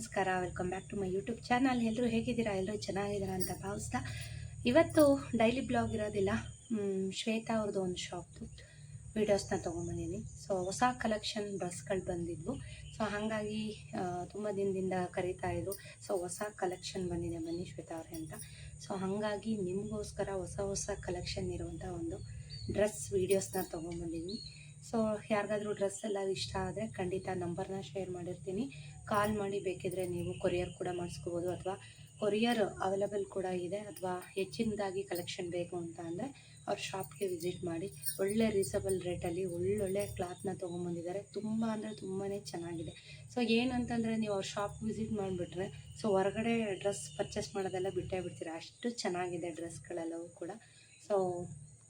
ನಮಸ್ಕಾರ welcome back to my YouTube channel ಎಲ್ಲರೂ ಹೇಗಿದ್ದೀರಾ? ಎಲ್ಲರೂ ಚೆನ್ನಾಗಿದ್ದೀರಾ ಅಂತ ಭಾವಿಸ್ತಾ ಇವತ್ತು ಡೈಲಿ ಬ್ಲಾಗ್ ಇರೋದಿಲ್ಲ. ಶ್ವೇತಾ ಅವ್ರದ್ದು ಒಂದು ಶಾಪ್ದು ವೀಡಿಯೋಸ್ನ ತೊಗೊಂಬಂದಿನಿ ಸೊ ಹೊಸ ಕಲೆಕ್ಷನ್ ಡ್ರೆಸ್ಗಳು ಬಂದಿದ್ವು. ಸೊ ಹಾಗಾಗಿ ತುಂಬ ದಿನದಿಂದ ಕರೀತಾ ಇದ್ರು. ಸೊ ಹೊಸ ಕಲೆಕ್ಷನ್ ಬಂದಿದೆ ಬನ್ನಿ ಶ್ವೇತಾ ಅವ್ರೆ ಅಂತ. ಸೊ ಹಾಗಾಗಿ ನಿಮಗೋಸ್ಕರ ಹೊಸ ಹೊಸ ಕಲೆಕ್ಷನ್ ಇರುವಂಥ ಒಂದು ಡ್ರೆಸ್ ವೀಡಿಯೋಸ್ನ ತೊಗೊಂಬಂದಿನಿ ಸೊ ಯಾರಿಗಾದ್ರೂ ಡ್ರೆಸ್ ಎಲ್ಲ ಇಷ್ಟ ಆದರೆ ಖಂಡಿತ ನಂಬರ್ನ ಶೇರ್ ಮಾಡಿರ್ತೀನಿ. ಕಾಲ್ ಮಾಡಿ ಬೇಕಿದ್ರೆ ನೀವು ಕೊರಿಯರ್ ಕೂಡ ಮಾಡಿಸ್ಕೋಬೋದು ಅಥವಾ ಕೊರಿಯರ್ ಅವೈಲಬಲ್ ಕೂಡ ಇದೆ ಅಥವಾ ಹೆಚ್ಚಿನದಾಗಿ ಕಲೆಕ್ಷನ್ ಬೇಕು ಅಂತ ಅಂದರೆ ಅವ್ರ ಶಾಪ್ಗೆ ವಿಸಿಟ್ ಮಾಡಿ. ಒಳ್ಳೆ ರೀಸನಬಲ್ ರೇಟಲ್ಲಿ ಒಳ್ಳೊಳ್ಳೆ ಕ್ಲಾತ್ನ ತೊಗೊಂಬಂದಿದ್ದಾರೆ. ತುಂಬ ಅಂದರೆ ತುಂಬಾ ಚೆನ್ನಾಗಿದೆ. ಸೊ ಏನಂತಂದರೆ ನೀವು ಅವ್ರ ಶಾಪ್ ವಿಸಿಟ್ ಮಾಡಿಬಿಟ್ರೆ, ಸೊ ಹೊರಗಡೆ ಡ್ರೆಸ್ ಪರ್ಚೇಸ್ ಮಾಡೋದೆಲ್ಲ ಬಿಟ್ಟೇ ಬಿಡ್ತೀರಾ? ಅಷ್ಟು ಚೆನ್ನಾಗಿದೆ ಡ್ರೆಸ್ಗಳೆಲ್ಲವೂ ಕೂಡ. ಸೊ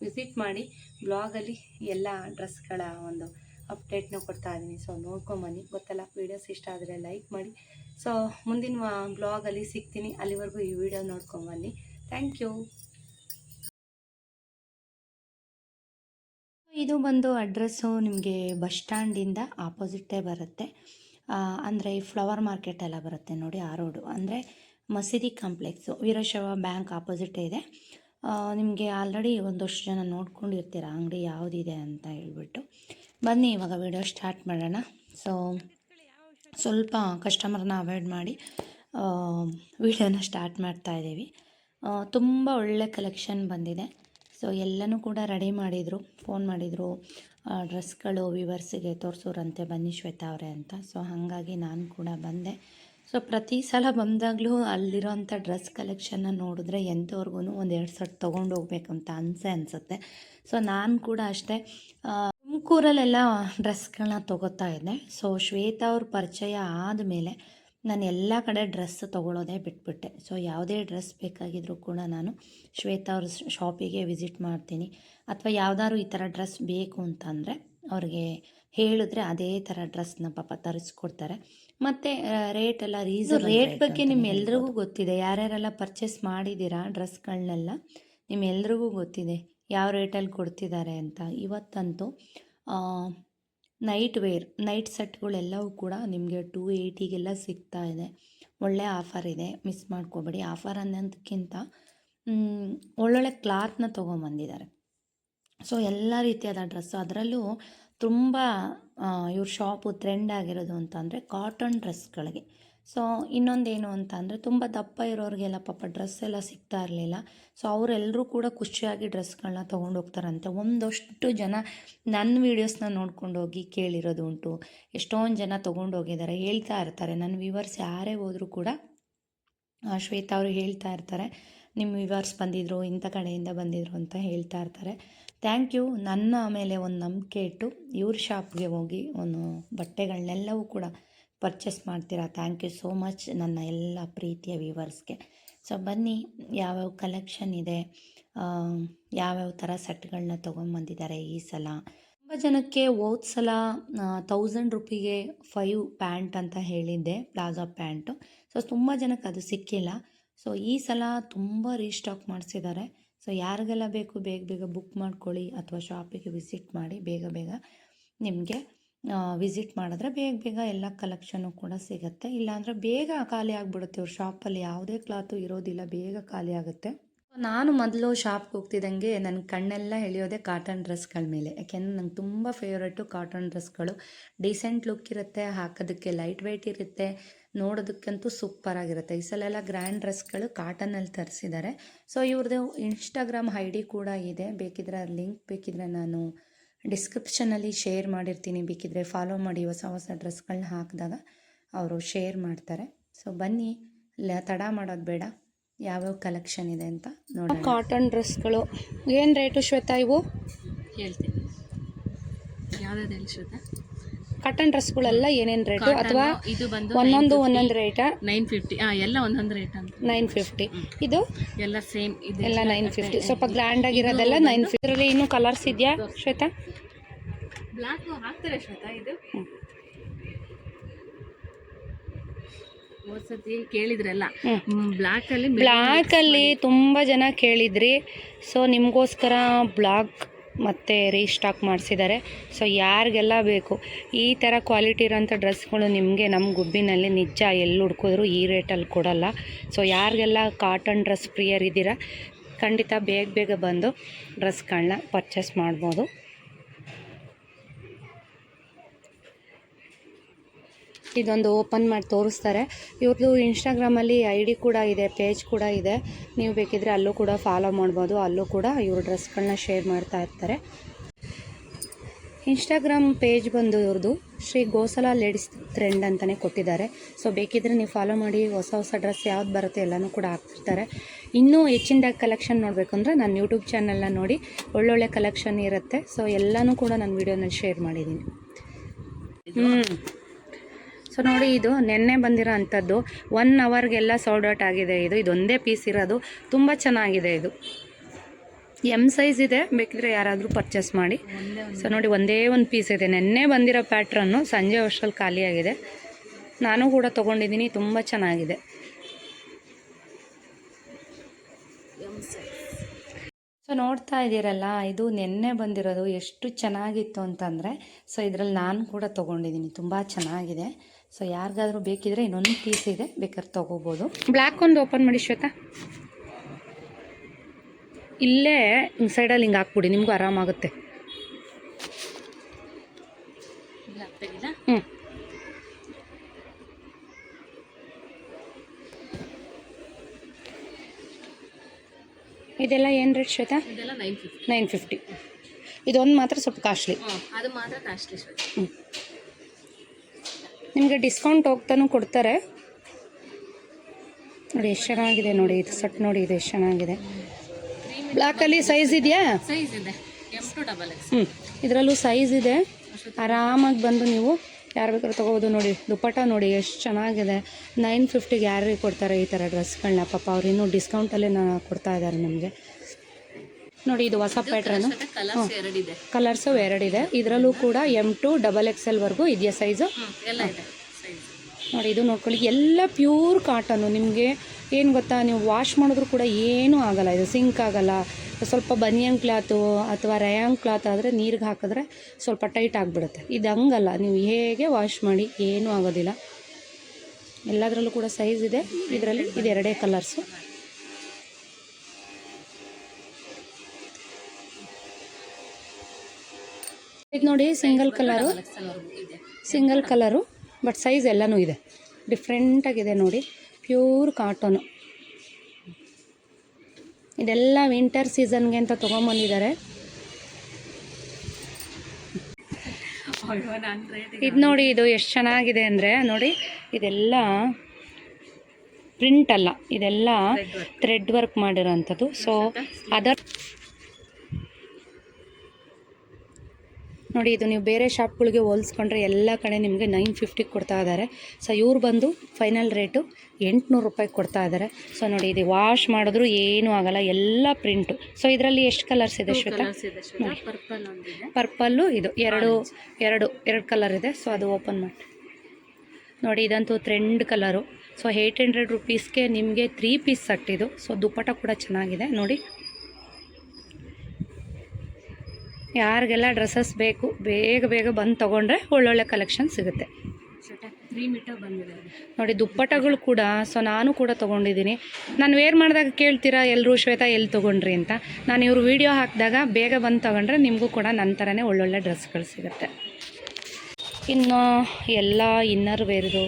ವಿಸಿಟ್ ಮಾಡಿ, ಬ್ಲಾಗಲ್ಲಿ ಎಲ್ಲ ಡ್ರೆಸ್ಗಳ ಒಂದು ಅಪ್ಡೇಟ್ನ ಕೊಡ್ತಾ ಇದ್ದೀನಿ ಸೊ ನೋಡ್ಕೊಂಬನ್ನಿ. ಗೊತ್ತಲ್ಲ ವೀಡಿಯೋಸ್ ಇಷ್ಟ ಆದರೆ ಲೈಕ್ ಮಾಡಿ. ಸೊ ಮುಂದಿನ ಬ್ಲಾಗಲ್ಲಿ ಸಿಗ್ತೀನಿ. ಅಲ್ಲಿವರೆಗೂ ಈ ವಿಡಿಯೋ ನೋಡ್ಕೊಂಬನ್ನಿ. ಥ್ಯಾಂಕ್ ಯು ಇದು ಬಂದು ಅಡ್ರೆಸ್ಸು ನಿಮಗೆ ಬಸ್ ಸ್ಟ್ಯಾಂಡಿಂದ ಆಪೋಸಿಟೇ ಬರುತ್ತೆ. ಅಂದರೆ ಈ ಫ್ಲವರ್ ಮಾರ್ಕೆಟ್ ಎಲ್ಲ ಬರುತ್ತೆ ನೋಡಿ ಆ ರೋಡು ಅಂದರೆ ಮಸೀದಿ ಕಾಂಪ್ಲೆಕ್ಸು ವೀರಶವ ಬ್ಯಾಂಕ್ ಆಪೋಸಿಟೇ ಇದೆ. ನಿಮಗೆ ಆಲ್ರೆಡಿ ಒಂದಷ್ಟು ಜನ ನೋಡ್ಕೊಂಡಿರ್ತೀರ? ಅಂಗಡಿ ಯಾವುದಿದೆ ಅಂತ ಹೇಳ್ಬಿಟ್ಟು. ಬನ್ನಿ, ಇವಾಗ ವಿಡಿಯೋ ಸ್ಟಾರ್ಟ್ ಮಾಡೋಣ. ಸೊ ಸ್ವಲ್ಪ ಕಸ್ಟಮರ್ನ ಅವಾಯ್ಡ್ ಮಾಡಿ ವಿಡಿಯೋನ ಸ್ಟಾರ್ಟ್ ಮಾಡ್ತಾ ಇದ್ದೀವಿ. ತುಂಬ ಒಳ್ಳೆ ಕಲೆಕ್ಷನ್ ಬಂದಿದೆ. ಸೊ ಎಲ್ಲನೂ ಕೂಡ ರೆಡಿ ಮಾಡಿದರು ಫೋನ್ ಮಾಡಿದರು. ಡ್ರೆಸ್ಗಳು ವಿವರ್ಸಿಗೆ ತೋರಿಸೋರಂತೆ ಬನ್ನಿ ಶ್ವೇತಾ ಅವರೇ ಅಂತ. ಸೊ ಹಾಗಾಗಿ ನಾನು ಕೂಡ ಬಂದೆ. ಸೊ ಪ್ರತಿ ಸಲ ಬಂದಾಗಲೂ ಅಲ್ಲಿರೋಂಥ ಡ್ರೆಸ್ ಕಲೆಕ್ಷನ್ನ ನೋಡಿದ್ರೆ ಎಂಥವ್ರಿಗೂ ಒಂದು ಎರಡು ಸೆಟ್ ತೊಗೊಂಡು ಹೋಗ್ಬೇಕು ಅಂತ ಅನಿಸೆ ಅನಿಸುತ್ತೆ. ಸೊ ನಾನು ಕೂಡ ಅಷ್ಟೇ ತುಮಕೂರಲ್ಲೆಲ್ಲ ಡ್ರೆಸ್ಗಳನ್ನ ತೊಗೋತಾ ಇದ್ದೆ. ಸೊ ಶ್ವೇತಾ ಅವ್ರ ಪರಿಚಯ ಆದಮೇಲೆ ನಾನು ಎಲ್ಲ ಕಡೆ ಡ್ರೆಸ್ ತೊಗೊಳೋದೇ ಬಿಟ್ಬಿಟ್ಟೆ. ಸೊ ಯಾವುದೇ ಡ್ರೆಸ್ ಬೇಕಾಗಿದ್ರೂ ಕೂಡ ನಾನು ಶ್ವೇತಾ ಅವ್ರ ಶಾಪಿಗೆ ವಿಸಿಟ್ ಮಾಡ್ತೀನಿ. ಅಥವಾ ಯಾವ್ದಾದ್ರು ಈ ಥರ ಡ್ರೆಸ್ ಬೇಕು ಅಂತಂದರೆ ಅವ್ರಿಗೆ ಹೇಳಿದ್ರೆ ಅದೇ ಥರ ಡ್ರೆಸ್ನ ಪಾಪ ತರಿಸ್ಕೊಡ್ತಾರೆ. ಮತ್ತು ರೇಟ್ ಎಲ್ಲ ರೀಸನ್ ರೇಟ್ ಬಗ್ಗೆ ನಿಮ್ಮೆಲ್ರಿಗೂ ಗೊತ್ತಿದೆ. ಯಾರ್ಯಾರೆಲ್ಲ ಪರ್ಚೇಸ್ ಮಾಡಿದ್ದೀರಾ ಡ್ರೆಸ್ಗಳನ್ನೆಲ್ಲ? ನಿಮ್ಮೆಲ್ರಿಗೂ ಗೊತ್ತಿದೆ. ಯಾವ ರೇಟಲ್ಲಿ ಕೊಡ್ತಿದ್ದಾರೆ ಅಂತ. ಇವತ್ತಂತೂ ನೈಟ್ ವೇರ್ ನೈಟ್ ಸೆಟ್ಗಳೆಲ್ಲವೂ ಕೂಡ ನಿಮಗೆ ಟೂ ಏಯ್ಟಿಗೆಲ್ಲ ಸಿಗ್ತಾ ಇದೆ. ಒಳ್ಳೆ ಆಫರ್ ಇದೆ. ಮಿಸ್ ಮಾಡ್ಕೋಬೇಡಿ. ಆಫರ್ ಅನ್ನೋದಕ್ಕಿಂತ ಒಳ್ಳೊಳ್ಳೆ ಕ್ಲಾತ್ನ ತೊಗೊಂಬಂದಿದ್ದಾರೆ. ಸೊ ಎಲ್ಲ ರೀತಿಯಾದ ಡ್ರೆಸ್ಸು ಅದರಲ್ಲೂ ತುಂಬ ಇವ್ರ ಶಾಪು ಟ್ರೆಂಡ್ ಆಗಿರೋದು ಅಂತಂದರೆ ಕಾಟನ್ ಡ್ರೆಸ್ಗಳಿಗೆ ಸೊ ಇನ್ನೊಂದೇನು ಅಂತ ಅಂದರೆ ತುಂಬ ದಪ್ಪ ಇರೋರಿಗೆಲ್ಲ ಪಾಪ ಡ್ರೆಸ್ ಎಲ್ಲ ಸಿಗ್ತಾ ಇರಲಿಲ್ಲ. ಸೊ ಅವರೆಲ್ಲರೂ ಕೂಡ ಖುಷಿಯಾಗಿ ಡ್ರೆಸ್ಗಳನ್ನ ತೊಗೊಂಡು ಹೋಗ್ತಾರಂತೆ. ಒಂದಷ್ಟು ಜನ ನನ್ನ ವೀಡಿಯೋಸ್ನ ನೋಡ್ಕೊಂಡು ಹೋಗಿ ಕೇಳಿರೋದು ಉಂಟು. ಎಷ್ಟೊಂದು ಜನ ತೊಗೊಂಡು ಹೋಗಿದ್ದಾರೆ ಹೇಳ್ತಾ ಇರ್ತಾರೆ. ನನ್ನ ವ್ಯೂವರ್ಸ್ ಯಾರೇ ಹೋದರೂ ಕೂಡ ಶ್ವೇತಾ ಅವರು ಹೇಳ್ತಾ ಇರ್ತಾರೆ ನಿಮ್ಮ ವಿವರ್ಸ್ ಬಂದಿದ್ರು, ಇಂಥ ಕಡೆಯಿಂದ ಬಂದಿದ್ರು ಅಂತ ಹೇಳ್ತಾ ಇರ್ತಾರೆ. ಥ್ಯಾಂಕ್ ಯು ನನ್ನ ಮೇಲೆ ಒಂದು ನಂಬಿಕೆ ಇಟ್ಟು ಇವ್ರ ಶಾಪ್ಗೆ ಹೋಗಿ ಒಂದು ಬಟ್ಟೆಗಳನ್ನೆಲ್ಲವೂ ಕೂಡ ಪರ್ಚೇಸ್ ಮಾಡ್ತೀರಾ? ಥ್ಯಾಂಕ್ ಯು ಸೋ ಮಚ್ ನನ್ನ ಎಲ್ಲ ಪ್ರೀತಿಯ ವ್ಯೂವರ್ಸ್ಗೆ ಸೊ ಬನ್ನಿ, ಯಾವ್ಯಾವ ಕಲೆಕ್ಷನ್ ಇದೆ? ಯಾವ್ಯಾವ ಥರ ಸೆಟ್ಗಳನ್ನ ತೊಗೊಂಬಂದಿದ್ದಾರೆ ಈ ಸಲ? ತುಂಬ ಜನಕ್ಕೆ ಹೋದ ಸಲ ತೌಸಂಡ್ ರುಪಿಗೆ ಫೈವ್ ಪ್ಯಾಂಟ್ ಅಂತ ಹೇಳಿದ್ದೆ ಪ್ಲಾಜಾ ಪ್ಯಾಂಟು. ಸೊ ತುಂಬ ಜನಕ್ಕೆ ಅದು ಸಿಕ್ಕಿಲ್ಲ. ಸೊ ಈ ಸಲ ತುಂಬ ರೀಸ್ಟಾಕ್ ಮಾಡಿಸಿದ್ದಾರೆ. ಸೊ ಯಾರಿಗೆಲ್ಲ ಬೇಕು, ಬೇಗ ಬೇಗ ಬುಕ್ ಮಾಡ್ಕೊಳ್ಳಿ, ಅಥವಾ ಶಾಪಿಗೆ ವಿಸಿಟ್ ಮಾಡಿ, ಬೇಗ ಬೇಗ ನಿಮಗೆ ವಿಸಿಟ್ ಮಾಡಿದ್ರೆ ಬೇಗ ಬೇಗ ಎಲ್ಲ ಕಲೆಕ್ಷನು ಕೂಡ ಸಿಗುತ್ತೆ. ಇಲ್ಲಾಂದರೆ ಬೇಗ ಖಾಲಿ ಆಗಿಬಿಡುತ್ತೆ. ಇವ್ರ ಶಾಪಲ್ಲಿ ಯಾವುದೇ ಕ್ಲಾತು ಇರೋದಿಲ್ಲ, ಬೇಗ ಖಾಲಿ ಆಗುತ್ತೆ. ನಾನು ಮೊದಲು ಶಾಪ್ಗೆ ಹೋಗ್ತಿದ್ದಂಗೆ ನನ್ನ ಕಣ್ಣೆಲ್ಲ ಎಳೆಯೋದೆ ಕಾಟನ್ ಡ್ರೆಸ್ಗಳ ಮೇಲೆ. ಯಾಕೆಂದರೆ ನಂಗೆ ತುಂಬ ಫೇವ್ರೇಟು ಕಾಟನ್ ಡ್ರೆಸ್ಗಳು ಡೀಸೆಂಟ್ ಲುಕ್ ಇರುತ್ತೆ, ಹಾಕೋದಕ್ಕೆ ಲೈಟ್ ವೆಯ್ಟ್ ಇರುತ್ತೆ, ನೋಡೋದಕ್ಕಂತೂ ಸೂಪರ್ ಆಗಿರುತ್ತೆ. ಈ ಸಲ ಎಲ್ಲ ಗ್ರ್ಯಾಂಡ್ ಡ್ರೆಸ್ಗಳು ಕಾಟನಲ್ಲಿ ತರಿಸಿದ್ದಾರೆ ಸೊ ಇವ್ರದ್ದು ಇನ್ಸ್ಟಾಗ್ರಾಮ್ ಐ ಕೂಡ ಇದೆ. ಬೇಕಿದ್ರೆ ಲಿಂಕ್ ಬೇಕಿದ್ರೆ ನಾನು ಡಿಸ್ಕ್ರಿಪ್ಷನಲ್ಲಿ ಶೇರ್ ಮಾಡಿರ್ತೀನಿ. ಬೇಕಿದ್ರೆ ಫಾಲೋ ಮಾಡಿ ಹೊಸ ಹೊಸ ಡ್ರೆಸ್ಗಳನ್ನ ಹಾಕಿದಾಗ ಅವರು ಶೇರ್ ಮಾಡ್ತಾರೆ. ಸೊ ಬನ್ನಿ. ಲ ತಡ ಮಾಡೋದು ಬೇಡ. ಯಾವ್ಯಾವ ಕಲೆಕ್ಷನ್ ಇದೆ ಅಂತ ನೋಡಿ ಕಾಟನ್ ಡ್ರೆಸ್ಗಳು ಏನು ರೇಟು ಶ್ವೇತಾ ಇವು? ಹೇಳ್ತೀನಿ. ಯಾವ್ದಾದ್ರು ಹೇಳಿ ಶ್ವೇತಾ? ಕಾಟನ್ ಡ್ರೆಸ್ಗಳೆಲ್ಲ ಏನೇನು ರೇಟು ಅಥವಾ ಇದು ಬಂದು ಒಂದೊಂದು ಒಂದೊಂದು ರೇಟಾ ನೈನ್ ಫಿಫ್ಟಿ ಎಲ್ಲ ಒಂದೊಂದು ರೇಟ್ ಅಂತ. ನೈನ್ ಫಿಫ್ಟಿ ಇದು? ಎಲ್ಲ ಸೇಮ್ ಇದೆ. ಎಲ್ಲ ನೈನ್ ಫಿಫ್ಟಿ ಸ್ವಲ್ಪ ಗ್ರ್ಯಾಂಡ್ ಆಗಿರೋದೆಲ್ಲ ನೈನ್ ಫಿಫ್ಟಿ ಇದರಲ್ಲಿ ಇನ್ನೂ ಕಲರ್ಸ್ ಇದೆಯಾ ಶ್ವೇತಾ? ಬ್ಲಾಕ್ ಹಾಕ್ತಾರೆ ಶ್ವೇತಾ ಇದು. ಹೋದ್ಸತಿ ಕೇಳಿದ್ರಲ್ಲ ಬ್ಲಾಕ್ ಅಲ್ಲಿ ತುಂಬಾ ಅಲ್ಲಿ ತುಂಬ ಜನ ಕೇಳಿದ್ರಿ. ಸೊ ನಿಮಗೋಸ್ಕರ ಬ್ಲಾಕ್ ಮತ್ತೆ ರೀಸ್ಟಾಕ್ ಮಾಡಿಸಿದ್ದಾರೆ. ಸೊ ಯಾರಿಗೆಲ್ಲ ಬೇಕು, ಈ ಥರ ಕ್ವಾಲಿಟಿ ಇರೋಂಥ ಡ್ರೆಸ್ಗಳು ನಿಮಗೆ ನಮ್ಮ ಗುಬ್ಬಿನಲ್ಲಿ ನಿಜ ಎಲ್ಲಿ ಹುಡ್ಕಿದ್ರು ಈ ರೇಟಲ್ಲಿ ಕೊಡಲ್ಲ. ಸೊ ಯಾರಿಗೆಲ್ಲ ಕಾಟನ್ ಡ್ರೆಸ್ ಪ್ರಿಯರ್ ಇದ್ದೀರಾ ಖಂಡಿತ ಬೇಗ ಬೇಗ ಬಂದು ಡ್ರೆಸ್ಗಳನ್ನ ಪರ್ಚೇಸ್ ಮಾಡ್ಬೋದು. ಇದೊಂದು ಓಪನ್ ಮಾಡಿ ತೋರಿಸ್ತಾರೆ. ಇವ್ರದ್ದು ಇನ್ಸ್ಟಾಗ್ರಾಮಲ್ಲಿ ಐ ಡಿ ಕೂಡ ಇದೆ ಪೇಜ್ ಕೂಡ ಇದೆ. ನೀವು ಬೇಕಿದ್ರೆ ಅಲ್ಲೂ ಕೂಡ ಫಾಲೋ ಮಾಡ್ಬೋದು. ಅಲ್ಲೂ ಕೂಡ ಇವ್ರ ಡ್ರೆಸ್ಗಳನ್ನ ಶೇರ್ ಮಾಡ್ತಾ ಇರ್ತಾರೆ. ಇನ್ಸ್ಟಾಗ್ರಾಮ್ ಪೇಜ್ ಬಂದು ಇವ್ರದ್ದು ಶ್ರೀ ಗೋಸಲ ಲೇಡೀಸ್ ಟ್ರೆಂಡ್ ಅಂತಲೇ ಕೊಟ್ಟಿದ್ದಾರೆ. ಸೊ ಬೇಕಿದ್ರೆ ನೀವು ಫಾಲೋ ಮಾಡಿ, ಹೊಸ ಹೊಸ ಡ್ರೆಸ್ ಯಾವ್ದು ಬರುತ್ತೆ ಎಲ್ಲನೂ ಕೂಡ ಹಾಕ್ತಿರ್ತಾರೆ. ಇನ್ನೂ ಹೆಚ್ಚಿನದಾಗಿ ಕಲೆಕ್ಷನ್ ನೋಡಬೇಕು ಅಂದರೆ ನಾನು ಯೂಟ್ಯೂಬ್ ಚಾನಲ್ನ ನೋಡಿ. ಒಳ್ಳೊಳ್ಳೆ ಕಲೆಕ್ಷನ್ ಇರುತ್ತೆ. ಸೊ ಎಲ್ಲನೂ ಕೂಡ ನಾನು ವೀಡಿಯೋನಲ್ಲಿ ಶೇರ್ ಮಾಡಿದ್ದೀನಿ ಹ್ಞೂ ಸೊ ನೋಡಿ ಇದು ನೆನ್ನೆ ಬಂದಿರೋ ಅಂಥದ್ದು. ಒನ್ ಅವರ್ಗೆಲ್ಲ ಸೋಲ್ಡ್ ಔಟ್ ಆಗಿದೆ ಇದು. ಇದೊಂದೇ ಪೀಸ್ ಇರೋದು. ತುಂಬ ಚೆನ್ನಾಗಿದೆ ಇದು. ಎಂ ಸೈಜ್ ಇದೆ. ಬೇಕಿದ್ರೆ ಯಾರಾದರೂ ಪರ್ಚೇಸ್ ಮಾಡಿ. ಸೊ ನೋಡಿ ಒಂದೇ ಒಂದು ಪೀಸ್ ಇದೆ. ನೆನ್ನೆ ಬಂದಿರೋ ಪ್ಯಾಟ್ರನ್ನು ಸಂಜೆ ವರ್ಷದಲ್ಲಿ ಖಾಲಿಯಾಗಿದೆ ನಾನು ಕೂಡ ತೊಗೊಂಡಿದ್ದೀನಿ. ತುಂಬ ಚೆನ್ನಾಗಿದೆ. ಸೊ ನೋಡ್ತಾ ಇದ್ದೀರಲ್ಲ ಇದು ನೆನ್ನೆ ಬಂದಿರೋದು. ಎಷ್ಟು ಚೆನ್ನಾಗಿತ್ತು ಅಂತಂದರೆ ಸೊ ಇದರಲ್ಲಿ ನಾನು ಕೂಡ ತೊಗೊಂಡಿದ್ದೀನಿ. ತುಂಬ ಚೆನ್ನಾಗಿದೆ. ಸೊ ಯಾರಿಗಾದ್ರೂ ಬೇಕಿದ್ರೆ ಇನ್ನೊಂದು ಪೀಸ್ ಇದೆ ಬೇಕಾದ್ರೆ ತೊಗೋಬೋದು. ಬ್ಲ್ಯಾಕ್ ಒಂದು ಓಪನ್ ಮಾಡಿ ಶ್ವೇತಾ. ಇಲ್ಲೇ ಹಿಂಗೆ ಸೈಡಲ್ಲಿ ಹಿಂಗೆ ಹಾಕ್ಬಿಡಿ ನಿಮಗೂ ಆರಾಮಾಗುತ್ತೆ ಹ್ಞೂ ಇದೆಲ್ಲ ಏನು ರೇಟ್ ಶ್ವೇತಾ? ನೈನ್ ಫಿಫ್ಟಿ ಇದೊಂದು ಮಾತ್ರ ಸ್ವಲ್ಪ ಕಾಸ್ಟ್ಲಿ ಹ್ಞೂ ಅದು ಮಾತ್ರ ಕಾಸ್ಟ್ಲಿ ಶ್ವೇತ. ನಿಮಗೆ ಡಿಸ್ಕೌಂಟ್ ಹೋಗ್ತಾನೂ ಕೊಡ್ತಾರೆ. ನೋಡಿ ಎಷ್ಟು ಚೆನ್ನಾಗಿದೆ ನೋಡಿ ಇದು ಸಟ್ ನೋಡಿ ಇದು ಎಷ್ಟು ಚೆನ್ನಾಗಿದೆ. ಬ್ಲ್ಯಾಕಲ್ಲಿ ಸೈಜ್ ಇದೆಯಾ? ಸೈಜ್ ಇದೆ. ಹ್ಞೂ ಇದರಲ್ಲೂ ಸೈಜ್ ಇದೆ. ಆರಾಮಾಗಿ ಬಂದು ನೀವು ಯಾರು ಬೇಕಾದ್ರೂ ತೊಗೋಬೋದು ನೋಡಿ ದುಪ್ಪಟ್ಟ ನೋಡಿ ಎಷ್ಟು ಚೆನ್ನಾಗಿದೆ. ನೈನ್ ಫಿಫ್ಟಿಗೆ ಯಾರಿಗೆ ಕೊಡ್ತಾರೆ ಈ ಥರ ಡ್ರೆಸ್ಗಳನ್ನ ಪಾಪ ಅವ್ರು ಇನ್ನೂ ಡಿಸ್ಕೌಂಟಲ್ಲೇ ನಾನು ಕೊಡ್ತಾ ಇದ್ದಾರೆ ನಮಗೆ. ನೋಡಿ ಇದು ಹೊಸ ಪ್ಯಾಟ್ರನ್ ಕಲರ್ಸ್ ಎರಡಿದೆ. ಕಲರ್ಸು ಎರಡಿದೆ. ಇದರಲ್ಲೂ ಕೂಡ ಎಂ ಟು ಡಬಲ್ ಎಕ್ಸ್ ಎಲ್ವರೆಗೂ ಇದೆಯಾ ಸೈಜು ನೋಡಿ ಇದು ನೋಡ್ಕೊಳ್ಳಿ. ಎಲ್ಲ ಪ್ಯೂರ್ ಕಾಟನ್ನು ನಿಮಗೆ ಏನು ಗೊತ್ತಾ? ನೀವು ವಾಶ್ ಮಾಡಿದ್ರು ಕೂಡ ಏನೂ ಆಗಲ್ಲ. ಇದು ಸಿಂಕ್ ಆಗಲ್ಲ. ಸ್ವಲ್ಪ ಬನಿಯನ್ ಕ್ಲಾತು ಅಥವಾ ರಯಾಂಗ್ ಕ್ಲಾತ್ ಆದರೆ ನೀರಿಗೆ ಹಾಕಿದ್ರೆ ಸ್ವಲ್ಪ ಟೈಟ್ ಆಗಿಬಿಡುತ್ತೆ. ಇದು ಹಂಗಲ್ಲ. ನೀವು ಹೇಗೆ ವಾಶ್ ಮಾಡಿ ಏನೂ ಆಗೋದಿಲ್ಲ. ಎಲ್ಲದರಲ್ಲೂ ಕೂಡ ಸೈಜ್ ಇದೆ. ಇದರಲ್ಲಿ ಇದೆರಡೇ ಎರಡೇ ಕಲರ್ಸು ಇದು ನೋಡಿ single colour single colour but size ಎಲ್ಲನೂ ಇದೆ. ಡಿಫ್ರೆಂಟಾಗಿದೆ ನೋಡಿ. ಪ್ಯೂರ್ ಕಾಟನು ಇದೆಲ್ಲ ವಿಂಟರ್ ಸೀಸನ್ಗೆ ಅಂತ ತೊಗೊಂಬಂದಿದ್ದಾರೆ. ಇದು ನೋಡಿ ಇದು ಎಷ್ಟು ಚೆನ್ನಾಗಿದೆ ಅಂದರೆ ನೋಡಿ ಇದೆಲ್ಲ ಪ್ರಿಂಟ್ ಅಲ್ಲ. ಇದೆಲ್ಲ ಥ್ರೆಡ್ ವರ್ಕ್ ಮಾಡಿರೋಂಥದ್ದು ಸೊ ಅದರ್ ನೋಡಿ ಇದು ನೀವು ಬೇರೆ ಶಾಪ್ಗಳಿಗೆ ಹೋಲಿಸ್ಕೊಂಡ್ರೆ ಎಲ್ಲ ಕಡೆ ನಿಮಗೆ ನೈನ್ ಫಿಫ್ಟಿಗೆ ಕೊಡ್ತಾ ಇದ್ದಾರೆ. ಸೊ ಇವ್ರು ಬಂದು ಫೈನಲ್ ರೇಟು ಎಂಟುನೂರು ರೂಪಾಯಿ ಕೊಡ್ತಾ ಇದ್ದಾರೆ. ಸೊ ನೋಡಿ ಇದು ವಾಶ್ ಮಾಡಿದ್ರು ಏನೂ ಆಗಲ್ಲ ಎಲ್ಲ ಪ್ರಿಂಟು. ಸೊ ಇದರಲ್ಲಿ ಎಷ್ಟು ಕಲರ್ಸ್ ಇದೆ ಶ್ವೇತಾ? ಪರ್ಪಲ್ಲು ಇದು ಎರಡು ಎರಡು ಎರಡು ಕಲರ್ ಇದೆ. ಸೊ ಅದು ಓಪನ್ ಮಾಡಿ ನೋಡಿ ಇದಂತೂ trend colour so eight hundred ರುಪೀಸ್ಗೆ ನಿಮಗೆ ತ್ರೀ ಪೀಸ್ ಸೆಟ್ ಇದು. ಸೊ ದುಪ್ಪಟ ಕೂಡ ಚೆನ್ನಾಗಿದೆ. ನೋಡಿ. ಯಾರಿಗೆಲ್ಲ ಡ್ರೆಸ್ಸಸ್ ಬೇಕು ಬೇಗ ಬೇಗ ಬಂದು ತೊಗೊಂಡ್ರೆ ಒಳ್ಳೊಳ್ಳೆ ಕಲೆಕ್ಷನ್ ಸಿಗುತ್ತೆ. ತ್ರೀ ಮೀಟರ್ ಬಂದಿದೆ. ನೋಡಿ ದುಪ್ಪಟಗಳು ಕೂಡ ಸೊ ನಾನು ಕೂಡ ತೊಗೊಂಡಿದ್ದೀನಿ. ನಾನು ವೇರ್ ಮಾಡಿದಾಗ ಕೇಳ್ತೀರಾ ಎಲ್ಲರೂ ಶ್ವೇತಾ ಎಲ್ಲಿ ತೊಗೊಂಡ್ರಿ ಅಂತ? ನಾನು ಇವರು ವೀಡಿಯೋ ಹಾಕಿದಾಗ ಬೇಗ ಬಂದು ತೊಗೊಂಡ್ರೆ ನಿಮಗೂ ಕೂಡ ನನ್ನ ಥರನೇ ಒಳ್ಳೊಳ್ಳೆ ಡ್ರೆಸ್ಗಳು ಸಿಗುತ್ತೆ. ಇನ್ನು ಎಲ್ಲ ಇನ್ನರ್ ವೇರ್ದು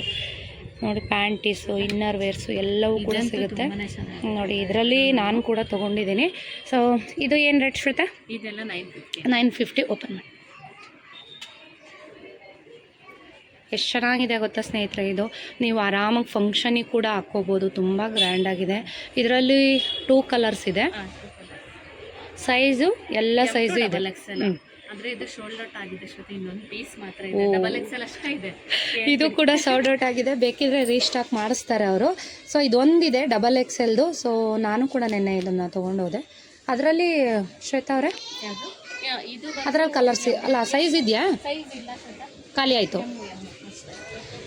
ನೋಡಿ ಪ್ಯಾಂಟೀಸು ಇನ್ನರ್ ವೇರ್ಸು ಎಲ್ಲವೂ ಕೂಡ ಸಿಗುತ್ತೆ. ನೋಡಿ ಇದರಲ್ಲಿ ನಾನು ಕೂಡ ತೊಗೊಂಡಿದ್ದೀನಿ. ಸೊ ಇದು ಏನು ರೇಟ್ ಶ್ವೇತಾ? ಇದೆಲ್ಲ nine fifty nine fifty open ಮಾಡಿ. ಎಷ್ಟು ಚೆನ್ನಾಗಿದೆ ಗೊತ್ತಾ ಸ್ನೇಹಿತರೆ ಇದು. ನೀವು ಆರಾಮಾಗಿ ಫಂಕ್ಷನಿಗೆ ಕೂಡ ಹಾಕ್ಕೋಬೋದು. ತುಂಬ ಗ್ರ್ಯಾಂಡಾಗಿದೆ ಇದರಲ್ಲಿ ಟೂ ಕಲರ್ಸ್ ಇದೆ. ಸೈಜು ಎಲ್ಲ ಸೈಜು ಇದೆ. ಇದು ಆಗಿದೆ ಶ್ರುತಿ ಇನ್ನೊಂದು ಪೀಸ್ ಮಾತ್ರ ಇದೆ. ಡಬಲ್ ಎಕ್ಸೆಲ್ ಅಷ್ಟೇ ಇದೆ. ಇದು ಕೂಡ ಸೌಡ್ ಔಟ್ ಆಗಿದೆ. ಬೇಕಿದ್ರೆ ರೀಸ್ಟಾಕ್ ಮಾಡಿಸ್ತಾರೆ ಅವರು. ಸೊ ಇದೊಂದಿದೆ ಡಬಲ್ ಎಕ್ಸ್ ಎಕ್ಸೆಲ್ದು ಸೊ ನಾನು ಕೂಡ ನೆನ್ನೆ ಇದನ್ನು ತೊಗೊಂಡೋದೆ. ಅದರಲ್ಲಿ ಶ್ವೇತಾ ಅವರೇ? ಯಾವುದು? ಯಾ- ಇದು ಅದರಲ್ಲಿ ಕಲರ್ಸ್ ಅಲ್ಲ ಸೈಜ್ ಇದೆಯಾ? ಸೈಜ್ ಇಲ್ಲ ಶ್ವೇತ. ಖಾಲಿ ಆಯಿತು.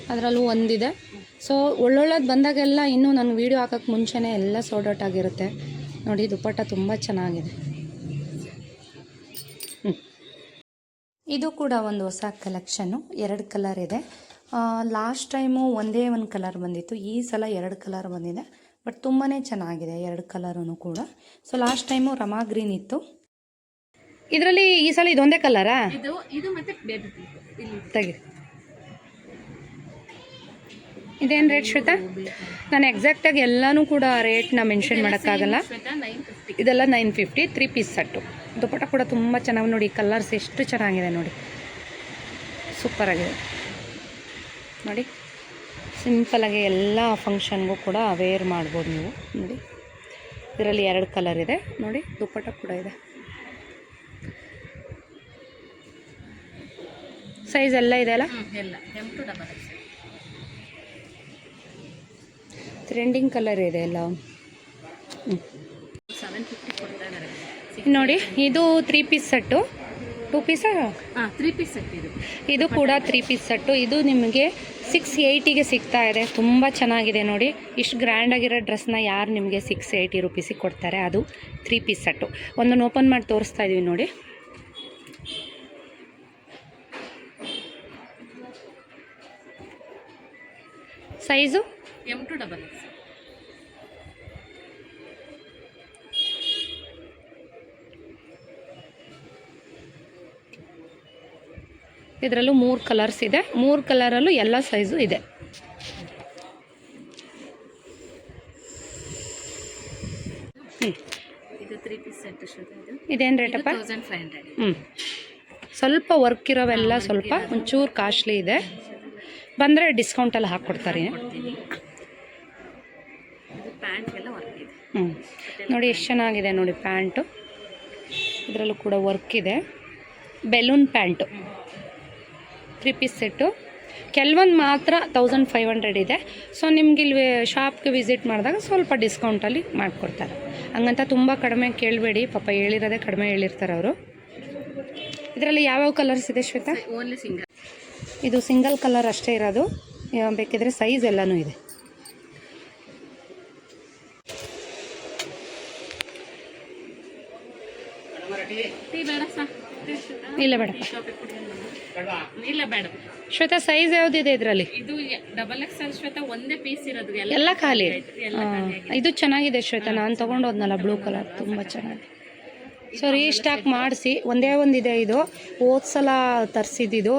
ಅದರಲ್ಲೂ ಒಂದಿದೆ. ಸೊ ಒಳ್ಳೊಳ್ಳೇದು ಬಂದಾಗೆಲ್ಲ ಇನ್ನೂ ನಾನು ವೀಡಿಯೋ ಹಾಕೋಕ್ಕೆ ಮುಂಚೆನೇ ಎಲ್ಲ ಸೋಲ್ಡ್ ಔಟ್ ಆಗಿರುತ್ತೆ. ನೋಡಿ ದುಪ್ಪಟ್ಟ ತುಂಬ ಚೆನ್ನಾಗಿದೆ. ಇದು ಕೂಡ ಒಂದು ಹೊಸ ಕಲೆಕ್ಷನ್ನು ಎರಡು ಕಲರ್ ಇದೆ. ಲಾಸ್ಟ್ ಟೈಮು ಒಂದೇ ಒಂದು ಕಲರ್ ಬಂದಿತ್ತು. ಈ ಸಲ ಎರಡು ಕಲರ್ ಬಂದಿದೆ. ಬಟ್ ತುಂಬಾ ಚೆನ್ನಾಗಿದೆ ಎರಡು ಕಲರೂ ಕೂಡ. So last time Rama green ಇತ್ತು. ಇದರಲ್ಲಿ ಈ ಸಲ ಇದೊಂದೇ ಕಲರಾ ಇದು ಇದು ಮತ್ತೆ ತೆಗಿ. ಇದೇನು ರೇಟ್ ಶ್ವೇತಾ? ನಾನು ಎಕ್ಸಾಕ್ಟಾಗಿ ಎಲ್ಲನೂ ಕೂಡ ರೇಟ್ನ ಮೆನ್ಷನ್ ಮಾಡೋಕ್ಕಾಗಲ್ಲ. ಇದೆಲ್ಲ nine fifty three piece set dupatta ಕೂಡ ತುಂಬ ಚೆನ್ನಾಗಿ ನೋಡಿ ಕಲರ್ಸ್ ಎಷ್ಟು ಚೆನ್ನಾಗಿದೆ ನೋಡಿ. ಸೂಪರ್ ಆಗಿದೆ. ನೋಡಿ ಸಿಂಪಲಾಗಿ ಎಲ್ಲ ಫಂಕ್ಷನ್ಗೂ ಕೂಡ ವೇರ್ ಮಾಡ್ಬೋದು ನೀವು. ನೋಡಿ ಇದರಲ್ಲಿ ಎರಡು ಕಲರ್ ಇದೆ. ನೋಡಿ ದುಪ್ಪಟ ಕೂಡ ಇದೆ. ಸೈಜ್ ಎಲ್ಲ ಇದೆ ಅಲ್ಲ ಹ್ಞೂ ಎಲ್ಲ M to double X trending colour ಇದೆ ಎಲ್ಲ ನೋಡಿ ಇದು ತ್ರೀ ಪೀಸ್ ಸೆಟ್ಟು ಟೂ ಪೀಸಾ ಹಾಂ ತ್ರೀ ಪೀಸ್ ಸೆಟ್ ಇದು. ಇದು ಕೂಡ ತ್ರೀ ಪೀಸ್ ಸೆಟ್ಟು ಇದು ನಿಮಗೆ ಸಿಕ್ಸ್ ಏಯ್ಟಿಗೆ ಸಿಗ್ತಾ ಇದೆ. ತುಂಬ ಚೆನ್ನಾಗಿದೆ ನೋಡಿ. ಇಷ್ಟು ಗ್ರ್ಯಾಂಡಾಗಿರೋ ಡ್ರೆಸ್ನ ಯಾರು ನಿಮಗೆ ಸಿಕ್ಸ್ ಏಯ್ಟಿ ರುಪೀಸಿಗೆ ಕೊಡ್ತಾರೆ? ಅದು ತ್ರೀ ಪೀಸ್ ಸೆಟ್ಟು ಒಂದನ್ನು ಓಪನ್ ಮಾಡಿ ತೋರಿಸ್ತಾ ಇದ್ದೀವಿ ನೋಡಿ. Size M to double X ಇದರಲ್ಲೂ ಮೂರು ಕಲರ್ಸ್ ಇದೆ. ಮೂರು ಕಲರಲ್ಲೂ ಎಲ್ಲ ಸೈಜು ಇದೆ. ಇದೇನು ರೇಟಪ್ಪ ಹ್ಞೂ ಸ್ವಲ್ಪ ವರ್ಕ್ ಇರೋವೆಲ್ಲ ಸ್ವಲ್ಪ ಒಂಚೂರು ಕಾಸ್ಟ್ಲಿ ಇದೆ. ಬಂದರೆ ಡಿಸ್ಕೌಂಟಲ್ಲಿ ಹಾಕ್ಕೊಡ್ತಾರೆ. ಹ್ಞೂ ನೋಡಿ ಎಷ್ಟು ಚೆನ್ನಾಗಿದೆ ನೋಡಿ ಪ್ಯಾಂಟು ಇದರಲ್ಲೂ ಕೂಡ ವರ್ಕ್ ಇದೆ. Balloon pant three piece set ಕೆಲವೊಂದು ಮಾತ್ರ ತೌಸಂಡ್ ಫೈವ್ ಹಂಡ್ರೆಡ್ ಇದೆ. ಸೊ ನಿಮ್ಗೆ ಇಲ್ಲಿ ಶಾಪ್ಗೆ ವಿಸಿಟ್ ಮಾಡಿದಾಗ ಸ್ವಲ್ಪ ಡಿಸ್ಕೌಂಟಲ್ಲಿ ಮಾಡಿಕೊಡ್ತಾರೆ. ಹಂಗಂತ ತುಂಬ ಕಡಿಮೆ ಕೇಳಬೇಡಿ. ಪಾಪ ಹೇಳಿರೋದೇ ಕಡಿಮೆ ಹೇಳಿರ್ತಾರೆ ಅವರು. ಇದರಲ್ಲಿ ಯಾವ್ಯಾವ ಕಲರ್ಸ್ ಇದೆ ಶ್ವೇತಾ? ಓನ್ಲಿ ಸಿಂಗಲ್ ಇದು ಸಿಂಗಲ್ ಕಲರ್ ಅಷ್ಟೇ ಇರೋದು. ಬೇಕಿದ್ರೆ ಸೈಜ್ ಎಲ್ಲನೂ ಇದೆ. ಟೀ ಬೇಡ ಸರ್ ಇಲ್ಲ ಬೇಡ. ಇಲ್ಲ ಬೇಡ. ಶ್ವೇತಾ ಸೈಜ್ ಯಾವ್ದಿದೆ ಇದರಲ್ಲಿ? ಇದು ಡಬಲ್ ಎಕ್ಸ್ ಎಲ್ ಶ್ವೇತಾ ಒಂದೇ ಪೀಸ್ ಇರೋದು. ಎಲ್ಲ ಖಾಲಿ. ಇದು ಚೆನ್ನಾಗಿದೆ ಶ್ವೇತಾ. ನಾನು ತಗೊಂಡೋದ್ನಲ್ಲ ಬ್ಲೂ ಕಲರ್ ತುಂಬ ಚೆನ್ನಾಗಿದೆ. ಸೊ ರೀಸ್ಟಾಕ್ ಮಾಡಿಸಿ. ಒಂದೇ ಒಂದಿದೆ ಇದು. ಹೋದ ಸಲ ತರಿಸಿದ್ದು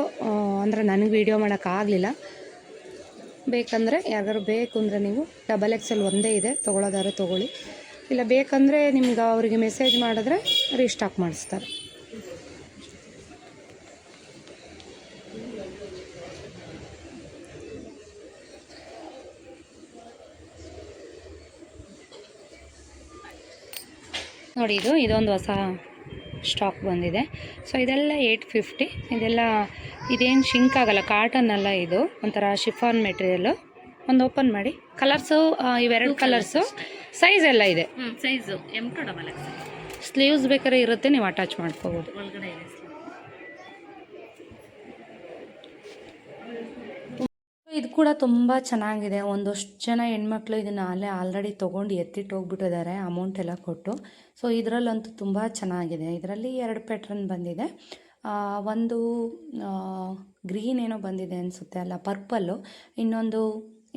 ಅಂದರೆ ನನಗೆ ವೀಡಿಯೋ ಮಾಡೋಕ್ಕಾಗಲಿಲ್ಲ ಬೇಕಂದರೆ ಯಾರಿಗಾರು ಬೇಕು ಅಂದರೆ ನೀವು ಡಬಲ್ ಎಕ್ಸೆಲ್ ಒಂದೇ ಇದೆ. ತೊಗೊಳೋದಾದ್ರೆ ತೊಗೊಳ್ಳಿ. ಇಲ್ಲ ಬೇಕಂದರೆ ನಿಮ್ಗೆ ಅವರಿಗೆ ಮೆಸೇಜ್ ಮಾಡಿದ್ರೆ ರೀಸ್ಟಾಕ್ ಮಾಡಿಸ್ತಾರೆ. ನೋಡಿ ಇದು ಇದೊಂದು ಹೊಸ ಸ್ಟಾಕ್ ಬಂದಿದೆ. ಸೊ ಇದೆಲ್ಲ ಏಯ್ಟ್ ಫಿಫ್ಟಿ ಇದೆಲ್ಲ ಇದೇನು ಶಿಂಕ್ ಆಗಲ್ಲ ಕಾಟನ್ ಅಲ್ಲ ಇದು. ಒಂಥರ ಶಿಫಾನ್ ಮೆಟೀರಿಯಲ್ಲು ಒಂದು ಓಪನ್ ಮಾಡಿ. ಕಲರ್ಸು ಇವೆರಡು ಕಲರ್ಸು ಸೈಜ್ ಎಲ್ಲ ಇದೆ. Size M to double sleeves ಬೇಕಾದ್ರೆ ಇರುತ್ತೆ ನೀವು ಅಟ್ಯಾಚ್ ಮಾಡ್ಕೋಬೋದು. ಒಳಗಡೆ ಇದೆ. ಇದು ಕೂಡ ತುಂಬ ಚೆನ್ನಾಗಿದೆ. ಒಂದಷ್ಟು ಜನ ಹೆಣ್ಮಕ್ಳು ಇದನ್ನು ಅಲ್ಲೇ ಆಲ್ರೆಡಿ ತೊಗೊಂಡು ಎತ್ತಿಟ್ಟು ಹೋಗ್ಬಿಟ್ಟಿದ್ದಾರೆ ಅಮೌಂಟ್ ಎಲ್ಲ ಕೊಟ್ಟು. ಸೊ ಇದರಲ್ಲಂತೂ ತುಂಬ ಚೆನ್ನಾಗಿದೆ. ಇದರಲ್ಲಿ ಎರಡು ಪ್ಯಾಟ್ರನ್ ಬಂದಿದೆ. ಒಂದು ಗ್ರೀನ್ ಏನೋ ಬಂದಿದೆ ಅನಿಸುತ್ತೆ ಅಲ್ಲ ಪರ್ಪಲ್ಲು ಇನ್ನೊಂದು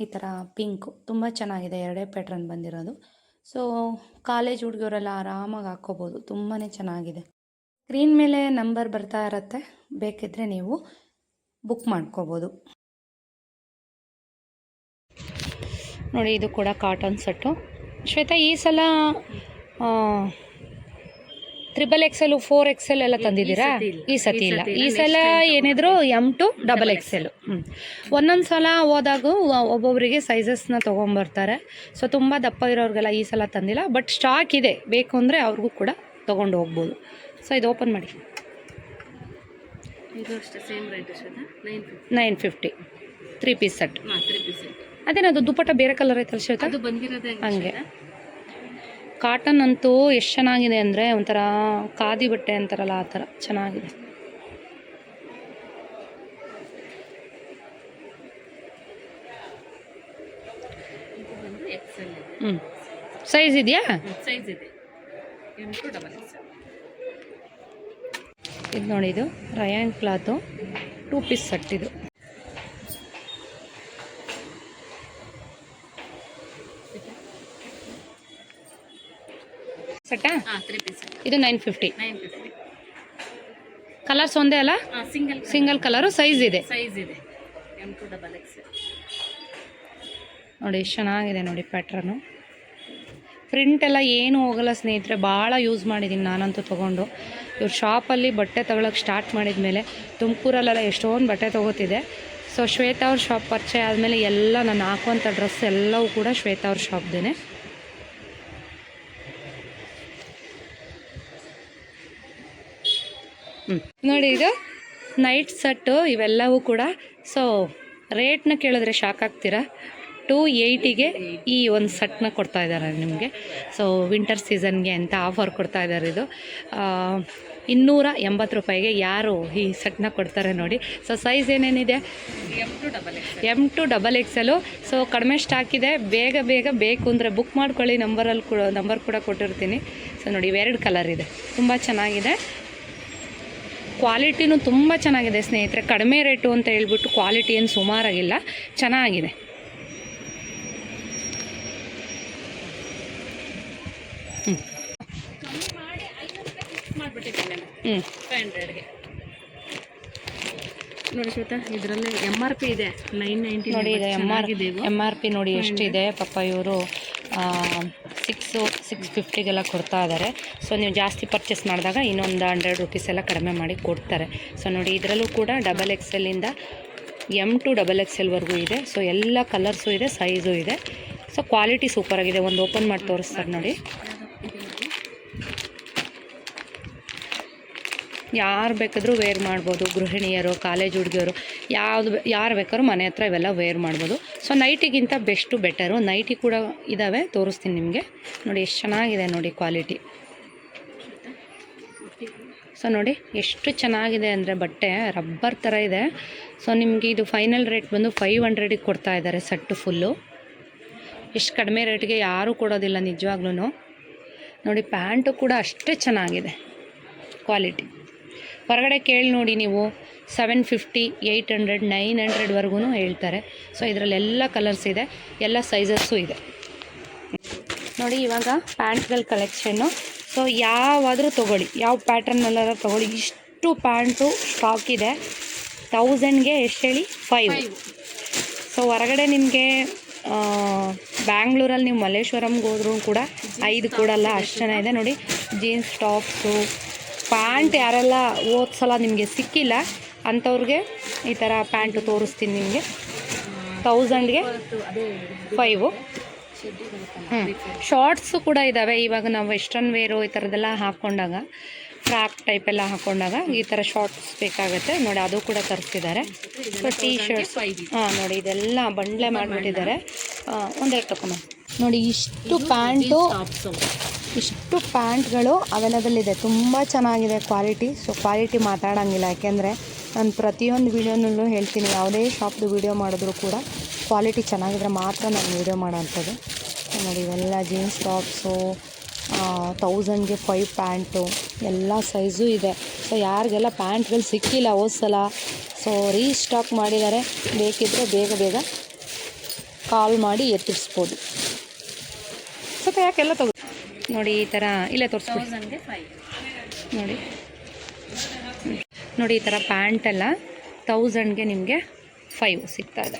ಈ ಥರ ಪಿಂಕು ತುಂಬ ಚೆನ್ನಾಗಿದೆ ಎರಡೇ ಪ್ಯಾಟ್ರನ್ ಬಂದಿರೋದು. ಸೊ ಕಾಲೇಜ್ ಹುಡುಗಿಯವರೆಲ್ಲ ಆರಾಮಾಗಿ ಹಾಕ್ಕೋಬೋದು. ತುಂಬಾ ಚೆನ್ನಾಗಿದೆ. ಸ್ಕ್ರೀನ್ ಮೇಲೆ ನಂಬರ್ ಬರ್ತಾ ಇರತ್ತೆ. ಬೇಕಿದ್ದರೆ ನೀವು ಬುಕ್ ಮಾಡ್ಕೋಬೋದು. ನೋಡಿ ಇದು ಕೂಡ ಕಾಟನ್ ಸೆಟ್ಟು ಶ್ವೇತಾ ಈ ಸಲ ತ್ರಿಬಲ್ ಎಕ್ಸೆಲ್ ಫೋರ್ ಎಕ್ಸೆಲ್ ಎಲ್ಲ ತಂದಿದ್ದೀರಾ? ಈ ಸತಿ ಇಲ್ಲ. ಈ ಸಲ ಏನಿದ್ರು ಎಂ ಟು ಡಬಲ್ ಎಕ್ಸೆಲ್ ಹ್ಞೂ ಒಂದೊಂದು ಸಲ ಹೋದಾಗ ಒಬ್ಬೊಬ್ಬರಿಗೆ ಸೈಜಸ್ನ ತೊಗೊಂಬರ್ತಾರೆ. ಸೊ ತುಂಬ ದಪ್ಪ ಇರೋರಿಗೆಲ್ಲ ಈ ಸಲ ತಂದಿಲ್ಲ. ಬಟ್ ಸ್ಟಾಕ್ ಇದೆ. ಬೇಕು ಅಂದರೆ ಅವ್ರಿಗೂ ಕೂಡ ತೊಗೊಂಡು ಹೋಗ್ಬೋದು. ಸೊ ಇದು ಓಪನ್ ಮಾಡಿ. ಇದು ಅಷ್ಟೇ same rate Shweta? Nine fifty three piece set three piece ಅದೇನದು ದುಪ್ಪಟ್ಟ ಬೇರೆ ಕಲರ್ ಐತಲ್ಲ ಶ್ವೇತ? ಅದು ಬಂದಿರೋದೇ ಹಂಗೆ. ಕಾಟನ್ ಅಂತೂ ಎಷ್ಟು ಚೆನ್ನಾಗಿದೆ ಅಂದರೆ ಒಂಥರ ಖಾದಿ ಬಟ್ಟೆ ಅಂತಾರಲ್ಲ ಆ ಥರ ಚೆನ್ನಾಗಿದೆ. ಹ್ಞೂ ಸೈಜ್ ಇದೆಯಾ? ಸೈಜ್ ಇದೆ. ಇದು ನೋಡಿ ಇದು ರಯಾನ್ ಕ್ಲಾತು ಟೂ ಪೀಸ್ ಸಟ್ಟಿದು ಇದು. ಸೆಟ್ಟಾ ಹಾಂ ತ್ರೀ ಪೀಸ್ ಇದು nine fifty nine fifty colours ಒಂದೇ ಅಲ್ಲ? ಸಿಂಗಲ್ ಸಿಂಗಲ್ ಕಲರು ಸೈಜ್ ಇದೆ. ಸೈಜ್ ಇದೆ. ಎಂ ಟು ಡಬಲ್ ಎಕ್ಸ್ ನೋಡಿ ಎಷ್ಟು ಚೆನ್ನಾಗಿದೆ ನೋಡಿ ಪ್ಯಾಟ್ರನು ಪ್ರಿಂಟ್ ಎಲ್ಲ ಏನು ಹೋಗಲ್ಲ ಸ್ನೇಹಿತರೆ ಭಾಳ ಯೂಸ್ ಮಾಡಿದ್ದೀನಿ ನಾನಂತೂ ತೊಗೊಂಡು. ಇವ್ರ ಶಾಪಲ್ಲಿ ಬಟ್ಟೆ ತಗೊಳಕ್ಕೆ ಸ್ಟಾರ್ಟ್ ಮಾಡಿದ ಮೇಲೆ ತುಮಕೂರಲ್ಲೆಲ್ಲ ಎಷ್ಟೊಂದು ಬಟ್ಟೆ ತೊಗೋತಿದೆ ಸೊ ಶ್ವೇತಾ ಅವ್ರ ಶಾಪ್ ಪರಿಚಯ ಆದಮೇಲೆ ಎಲ್ಲ ನಾನು ಹಾಕುವಂಥ ಡ್ರೆಸ್ ಎಲ್ಲವೂ ಕೂಡ ಶ್ವೇತಾ ಅವ್ರ ಶಾಪ್ದೇನೆ ನೋಡಿ ಇದು ನೈಟ್ ಸೆಟ್ಟು ಇವೆಲ್ಲವೂ ಕೂಡ. ಸೊ ರೇಟ್ನ ಕೇಳಿದ್ರೆ ಶಾಕ್ ಆಗ್ತೀರಾ? ಟು ಏಯ್ಟಿಗೆ ಈ ಒಂದು ಸೆಟ್ನ ಕೊಡ್ತಾ ಇದ್ದಾರೆ ನಿಮಗೆ. ಸೊ ವಿಂಟರ್ ಸೀಸನ್ಗೆ ಅಂತ ಆಫರ್ ಕೊಡ್ತಾ ಇದ್ದಾರೆ ಇದು. ಇನ್ನೂರ ಎಂಬತ್ತು ರೂಪಾಯಿಗೆ ಯಾರು ಈ ಸೆಟ್ನ ಕೊಡ್ತಾರೆ ನೋಡಿ. ಸೊ ಸೈಜ್ ಏನೇನಿದೆ? M to double M to double XL so ಕಡಿಮೆ ಸ್ಟಾಕ್ ಇದೆ. ಬೇಗ ಬೇಗ ಬೇಕು ಅಂದರೆ ಬುಕ್ ಮಾಡ್ಕೊಳ್ಳಿ. ನಂಬರಲ್ಲಿ ಕೂಡ ನಂಬರ್ ಕೂಡ ಕೊಟ್ಟಿರ್ತೀನಿ. ಸೊ ನೋಡಿ, ಇವೆರಡು ಕಲರ್ ಇದೆ. ತುಂಬ ಚೆನ್ನಾಗಿದೆ. ಕ್ವಾಲಿಟಿನೂ ತುಂಬ ಚೆನ್ನಾಗಿದೆ ಸ್ನೇಹಿತರೆ. ಕಡಿಮೆ ರೇಟು ಅಂತ ಹೇಳ್ಬಿಟ್ಟು ಕ್ವಾಲಿಟಿ ಏನು ಸುಮಾರಾಗಿಲ್ಲ. ಚೆನ್ನಾಗಿದೆ. ಮಾಡಿಬಿಟ್ಟಿದ್ದೀನಿ ಹ್ಞೂ ಫೈವ್ ಹಂಡ್ರೆಡ್ಗೆ ನೋಡಿ ಶ್ವೇತಾ ಇದರಲ್ಲಿ ಎಂ ಆರ್ ಪಿ ಇದೆ. ನೈನ್ ನೈಂಟಿ ನೋಡಿ ಇದೆ M R M R P ನೋಡಿ ಎಷ್ಟಿದೆ. ಪಪ್ಪ ಇವರು ಸಿಕ್ಸು ಸಿಕ್ಸ್ ಫಿಫ್ಟಿಗೆಲ್ಲ ಕೊಡ್ತಾ ಇದ್ದಾರೆ ಸೊ ನೀವು ಜಾಸ್ತಿ ಪರ್ಚೇಸ್ ಮಾಡಿದಾಗ ಇನ್ನೊಂದು ಹಂಡ್ರೆಡ್ ರುಪೀಸ್ ಎಲ್ಲ ಕಡಿಮೆ ಮಾಡಿ ಕೊಡ್ತಾರೆ. ಸೊ ನೋಡಿ, ಇದರಲ್ಲೂ ಕೂಡ ಡಬಲ್ ಎಕ್ಸ್ ಎಲ್ಲಿಂದ ಎಂ ಟು ಡಬಲ್ ಎಕ್ಸ್ ಎಲ್ವರೆಗೂ ಇದೆ. ಸೊ ಎಲ್ಲ ಕಲರ್ಸು ಇದೆ ಸೈಜು ಇದೆ. ಸೊ ಕ್ವಾಲಿಟಿ ಸೂಪರಾಗಿದೆ ಒಂದು ಓಪನ್ ಮಾಡಿ ತೋರಿಸ್ತಾರೆ ನೋಡಿ. ಯಾರು ಬೇಕಾದರೂ ವೇರ್ ಮಾಡ್ಬೋದು. ಗೃಹಿಣಿಯರು ಕಾಲೇಜ್ ಹುಡುಗಿಯರು, ಯಾವುದು ಯಾರು ಬೇಕಾದ್ರೂ ಮನೆ ಹತ್ರ ಇವೆಲ್ಲ ವೇರ್ ಮಾಡ್ಬೋದು. ಸೊ ನೈಟಿಗಿಂತ ಬೆಸ್ಟು ಬೆಟರು ನೈಟಿ ಕೂಡ ಇದ್ದಾವೆ ತೋರಿಸ್ತೀನಿ ನಿಮಗೆ. ನೋಡಿ, ಎಷ್ಟು ಚೆನ್ನಾಗಿದೆ ನೋಡಿ ಕ್ವಾಲಿಟಿ ಸೊ ನೋಡಿ, ಎಷ್ಟು ಚೆನ್ನಾಗಿದೆ ಅಂದರೆ ಬಟ್ಟೆ ರಬ್ಬರ್ ಥರ ಇದೆ. ಸೊ ನಿಮಗೆ ಇದು ಫೈನಲ್ ರೇಟ್ ಬಂದು ಫೈವ್ ಹಂಡ್ರೆಡಿಗೆ ಕೊಡ್ತಾ ಇದ್ದಾರೆ ಸಟ್ಟು ಫುಲ್ಲು ಎಷ್ಟು ಕಡಿಮೆ ರೇಟ್ಗೆ ಯಾರೂ ಕೊಡೋದಿಲ್ಲ ನಿಜವಾಗ್ಲೂ ನೋಡಿ, ಪ್ಯಾಂಟು ಕೂಡ ಅಷ್ಟೇ ಚೆನ್ನಾಗಿದೆ. ಕ್ವಾಲಿಟಿ ಹೊರಗಡೆ ಕೇಳಿ ನೋಡಿ ನೀವು. Seven fifty eight hundred nine ಹಂಡ್ರೆಡ್ವರೆಗೂ ಹೇಳ್ತಾರೆ. ಸೊ ಇದರಲ್ಲಿ ಎಲ್ಲ ಕಲರ್ಸ್ ಇದೆ. ಎಲ್ಲ ಸೈಜಸ್ಸು ಇದೆ. ನೋಡಿ ಇವಾಗ ಪ್ಯಾಂಟ್ಗಳ ಕಲೆಕ್ಷನ್ನು ಸೊ ಯಾವಾದರೂ ತೊಗೊಳ್ಳಿ. ಯಾವ ಪ್ಯಾಟರ್ನಲ್ಲಾದ್ರೂ ತೊಗೊಳ್ಳಿ. ಇಷ್ಟು ಪ್ಯಾಂಟು ಸ್ಟಾಕ್ ಇದೆ. ತೌಸಂಡ್ಗೆ ಎಷ್ಟು ಹೇಳಿ? ಫೈವ್ ಸೊ ಹೊರಗಡೆ ನಿಮಗೆ ಬ್ಯಾಂಗ್ಳೂರಲ್ಲಿ ನೀವು ಮಲ್ಲೇಶ್ವರಂಗೆ ಹೋದ್ರೂ ಕೂಡ ಐದು ಕೊಡಲ್ಲ ಅಷ್ಟು ಚೆನ್ನಾಗಿದೆ ನೋಡಿ ಜೀನ್ಸ್ ಟಾಪ್ಸು ಪ್ಯಾಂಟ್ ಯಾರೆಲ್ಲ ಹೋದ ಸಲ ನಿಮಗೆ ಸಿಕ್ಕಿಲ್ಲ, ಅಂಥವ್ರಿಗೆ ಈ ಥರ ಪ್ಯಾಂಟು ತೋರಿಸ್ತೀನಿ ನಿಮಗೆ. ತೌಸಂಡ್ಗೆ ಫೈವು. ಹ್ಞೂ ಶಾರ್ಟ್ಸು ಕೂಡ ಇದ್ದಾವೆ ಇವಾಗ ನಾವು ವೆಸ್ಟರ್ನ್ ವೇರು ಈ ಥರದ್ದೆಲ್ಲ ಹಾಕ್ಕೊಂಡಾಗ ಫ್ರಾಕ್ ಟೈಪ್ ಎಲ್ಲ ಹಾಕ್ಕೊಂಡಾಗ ಈ ಥರ ಶಾರ್ಟ್ಸ್ ಬೇಕಾಗುತ್ತೆ. ನೋಡಿ, ಅದು ಕೂಡ ತರಿಸಿದ್ದಾರೆ. ಸೊ ಟೀ ಶರ್ಟ್ಸ್ ಹಾಂ, ನೋಡಿ, ಇದೆಲ್ಲ ಬಂಡ್ಲೆ ಮಾಡಿಬಿಟ್ಟಿದ್ದಾರೆ. ಒಂದೆರಡು ತಕೊಂಡು ನೋಡಿ, ಇಷ್ಟು ಪ್ಯಾಂಟು ಇಷ್ಟು ಪ್ಯಾಂಟ್ಗಳು ಅವೈಲೇಬಲ್ ಇದೆ. ತುಂಬ ಚೆನ್ನಾಗಿದೆ ಕ್ವಾಲಿಟಿ. So quality ಮಾತಾಡೋಂಗಿಲ್ಲ. ಯಾಕೆಂದರೆ ನಾನು ಪ್ರತಿಯೊಂದು ವೀಡಿಯೋನಲ್ಲೂ ಹೇಳ್ತೀನಿ. ಯಾವುದೇ ಶಾಪ್ದು ವೀಡಿಯೋ ಮಾಡಿದ್ರು ಕೂಡ ಕ್ವಾಲಿಟಿ ಚೆನ್ನಾಗಿದ್ರೆ ಮಾತ್ರ ನಾನು ವೀಡಿಯೋ ಮಾಡೋವಂಥದ್ದು ನೋಡಿ, ಇವೆಲ್ಲ ಜೀನ್ಸ್ ಟಾಪ್ಸು ತೌಸಂಡ್ಗೆ ಫೈವ್ ಪ್ಯಾಂಟು, ಎಲ್ಲ ಸೈಜು ಇದೆ. ಸೊ ಯಾರಿಗೆಲ್ಲ ಪ್ಯಾಂಟ್ಗಳು ಸಿಕ್ಕಿಲ್ಲ ಹೋದ್ಸಲ ಸೊ ರೀಸ್ಟಾಕ್ ಮಾಡಿದ್ದಾರೆ ಬೇಕಿದ್ದರೆ ಬೇಗ ಬೇಗ ಕಾಲ್ ಮಾಡಿ ಎತ್ತಿಸ್ಬೋದು. ಸ್ವಲ್ಪ ಯಾಕೆಲ್ಲ ತಗೋ ನೋಡಿ ಈ ಥರ ಇಲ್ಲೇ ತೋರಿಸ್ಬೋದು ನೋಡಿ. ನೋಡಿ ಈ ಥರ ಪ್ಯಾಂಟೆಲ್ಲ ತೌಸಂಡ್ಗೆ ನಿಮಗೆ ಫೈವ್ ಸಿಗ್ತಾ ಇದೆ.